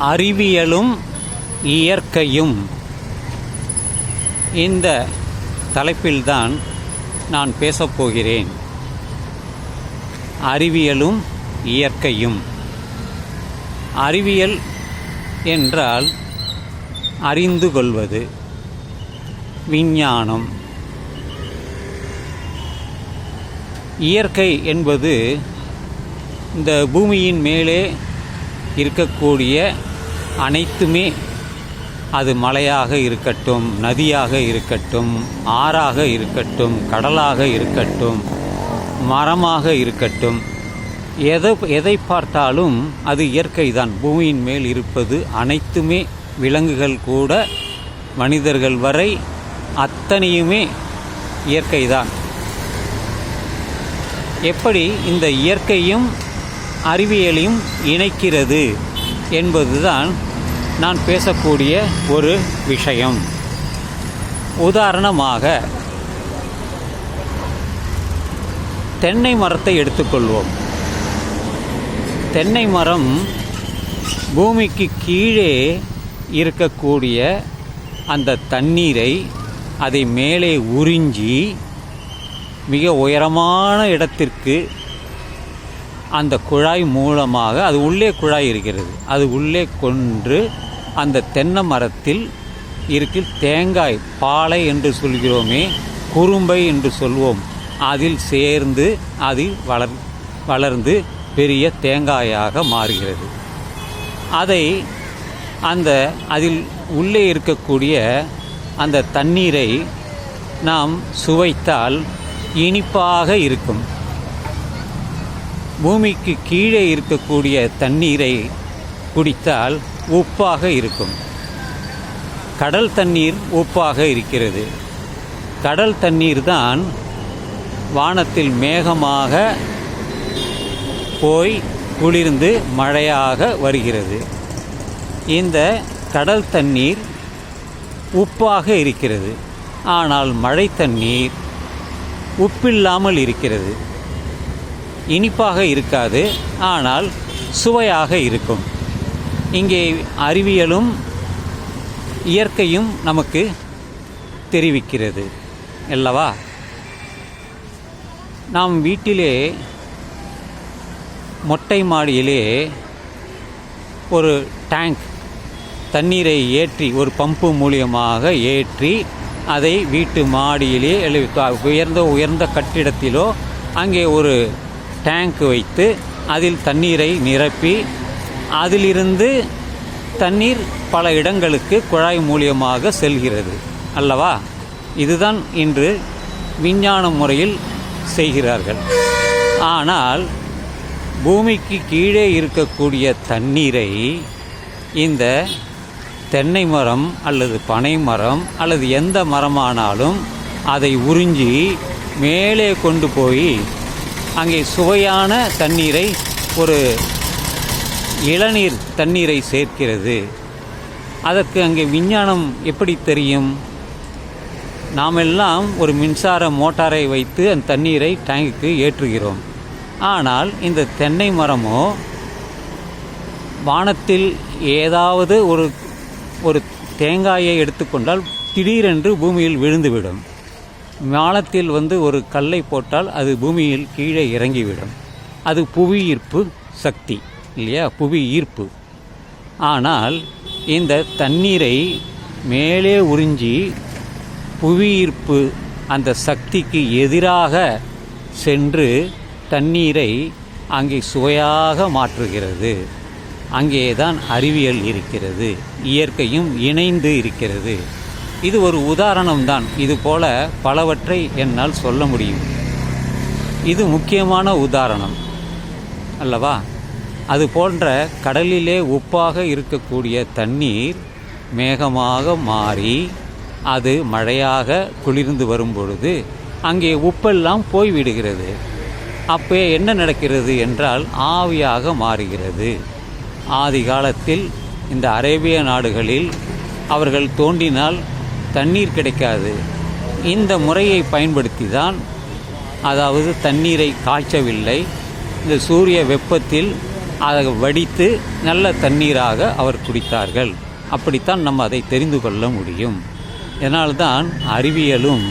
அறிவியலும் இயற்கையும். இந்த தலைப்பில்தான் நான் பேசப்போகிறேன் அறிவியலும் இயற்கையும். அறிவியல் என்றால் அறிந்து கொள்வது விஞ்ஞானம். இயற்கை என்பது இந்த பூமியின் மேலே இருக்கக்கூடிய அனைத்துமே அது மலையாக இருக்கட்டும் நதியாக இருக்கட்டும் ஆறாக இருக்கட்டும் கடலாக இருக்கட்டும் மரமாக இருக்கட்டும். எதை எதை பார்த்தாலும் அது இயற்கை தான் பூமியின் மேல் இருப்பது அனைத்துமே விலங்குகள் கூட மனிதர்கள் வரை அத்தனையுமே இயற்கை தான் எப்படி இந்த இயற்கையும் அறிவியலையும் இணைக்கிறது என்பதுதான் நான் பேசக்கூடிய ஒரு விஷயம். உதாரணமாக தென்னை மரத்தை எடுத்துக்கொள்வோம். தென்னை மரம் பூமிக்கு கீழே இருக்கக்கூடிய அந்த தண்ணீரை அதை மேலே உறிஞ்சி மிக உயரமான இடத்திற்கு அந்த குழாய் மூலமாக அது உள்ளே குழாய் இருக்கிறது. அது உள்ளே கொன்று அந்த தென்னை மரத்தில் இருக்கிற தேங்காய் பாலை என்று சொல்கிறோமே குறும்பை என்று சொல்வோம். அதில் சேர்ந்து அதில் வளர் வளர்ந்து பெரிய தேங்காயாக மாறுகிறது. அதை அந்த அதில் உள்ளே இருக்கக்கூடிய அந்த தண்ணீரை நாம் சுவைத்தால் இனிப்பாக இருக்கும். பூமிக்கு கீழே இருக்கக்கூடிய தண்ணீரை குடித்தால் உப்பாக இருக்கும். கடல் தண்ணீர் உப்பாக இருக்கிறது. கடல் தண்ணீர் தான் வானத்தில் மேகமாக போய் குளிர்ந்து மழையாக வருகிறது. இந்த கடல் தண்ணீர் உப்பாக இருக்கிறது. ஆனால் மழை தண்ணீர் உப்பில்லாமல் இருக்கிறது. இனிப்பாக இருக்காது ஆனால் சுவையாக இருக்கும். இங்கே அறிவியலும் இயற்கையும் நமக்கு தெரிவிக்கிறது. அல்லவா? நாம் வீட்டிலே மொட்டை மாடியிலே ஒரு டேங்க் தண்ணீரை ஏற்றி ஒரு பம்பு மூலியமாக ஏற்றி அதை வீட்டு மாடியிலே உயர்ந்த உயர்ந்த கட்டிடத்திலோ அங்கே ஒரு டேங்க் வைத்து அதில் தண்ணீரை நிரப்பி அதிலிருந்து தண்ணீர் பல இடங்களுக்கு குழாய் மூலியமாக செல்கிறது. அல்லவா? இதுதான் இன்று விஞ்ஞான முறையில் செய்கிறார்கள். ஆனால் பூமிக்கு கீழே இருக்கக்கூடிய தண்ணீரை இந்த தென்னை மரம் அல்லது பனை மரம் அல்லது எந்த மரமானாலும் அதை உறிஞ்சி மேலே கொண்டு போய் அங்கே சுவையான தண்ணீரை ஒரு இளநீர் தண்ணீரை சேர்க்கிறது. அதற்கு அங்கே விஞ்ஞானம் எப்படி தெரியும்? நாமெல்லாம் ஒரு மின்சார மோட்டாரை வைத்து அந்த தண்ணீரை டேங்குக்கு ஏற்றுகிறோம். ஆனால் இந்த தென்னை மரமோ வானத்தில் ஏதாவது ஒரு ஒரு தேங்காயை எடுத்துக்கொண்டால் திடீரென்று பூமியில் விழுந்துவிடும். வானத்தில் வந்து ஒரு கல்லை போட்டால் அது பூமியில் கீழே இறங்கிவிடும். அது புவி ஈர்ப்பு இல்லையா? புவி ஈர்ப்பு. ஆனால் இந்த தண்ணீரை மேலே உறிஞ்சி புவி ஈர்ப்பு அந்த சக்திக்கு எதிராக சென்று தண்ணீரை அங்கே சுவையாக மாற்றுகிறது. அங்கேதான் அறிவியல் இருக்கிறது. இயற்கையும் இணைந்து இருக்கிறது. இது ஒரு உதாரணம்தான். இது போல பலவற்றை என்னால் சொல்ல முடியும். இது முக்கியமான உதாரணம். அல்லவா? அது போன்ற கடலிலே உப்பாக இருக்கக்கூடிய தண்ணீர் மேகமாக மாறி அது மழையாக குளிர்ந்து வரும் பொழுது அங்கே உப்பெல்லாம் போய்விடுகிறது. அப்போ என்ன நடக்கிறது என்றால் ஆவியாக மாறுகிறது. ஆதி காலத்தில் இந்த அரேபிய நாடுகளில் அவர்கள் தோண்டினால் தண்ணீர் கிடைக்காது. இந்த முறையை பயன்படுத்தி தான் அதாவது தண்ணீரை காய்ச்சவில்லை. இந்த சூரிய வெப்பத்தில் அதை வடித்து நல்ல தண்ணீராக அவர் குடித்தார்கள். அப்படித்தான் நம்ம அதை தெரிந்து கொள்ள முடியும். இதனால்தான் அறிவியலும்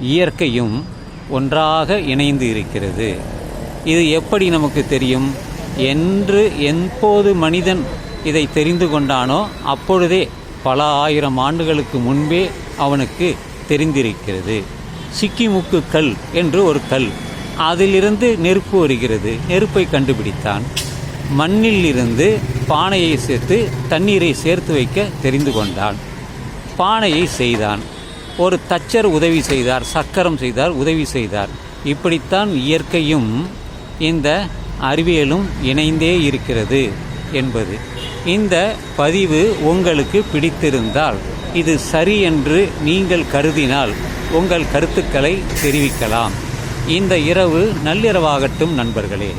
இயற்கையும் ஒன்றாக இணைந்து இருக்கிறது. இது எப்படி நமக்கு தெரியும்? என்று எப்போது மனிதன் இதை தெரிந்து கொண்டானோ அப்பொழுதே பல ஆயிரம் ஆண்டுகளுக்கு முன்பே அவனுக்கு தெரிந்திருக்கிறது. சிக்கிமுக்கு கல் என்று ஒரு கல். அதிலிருந்து நெருப்பு வருகிறது. நெருப்பை கண்டுபிடித்தான். மண்ணில் இருந்து பானையை சேர்த்து தண்ணீரை சேர்த்து வைக்க தெரிந்து கொண்டான். பானையை செய்தான். ஒரு தச்சர் உதவி செய்தார் சக்கரம் செய்தார் உதவி செய்தார். இப்படித்தான் இயற்கையும் இந்த அறிவியலும் இணைந்தே இருக்கிறது என்பது. இந்த பதிவு உங்களுக்கு பிடித்திருந்தால் இது சரி என்று நீங்கள் கருதினால் உங்கள் கருத்துக்களை தெரிவிக்கலாம். இந்த இரவு நள்ளிரவாகட்டும் நண்பர்களே.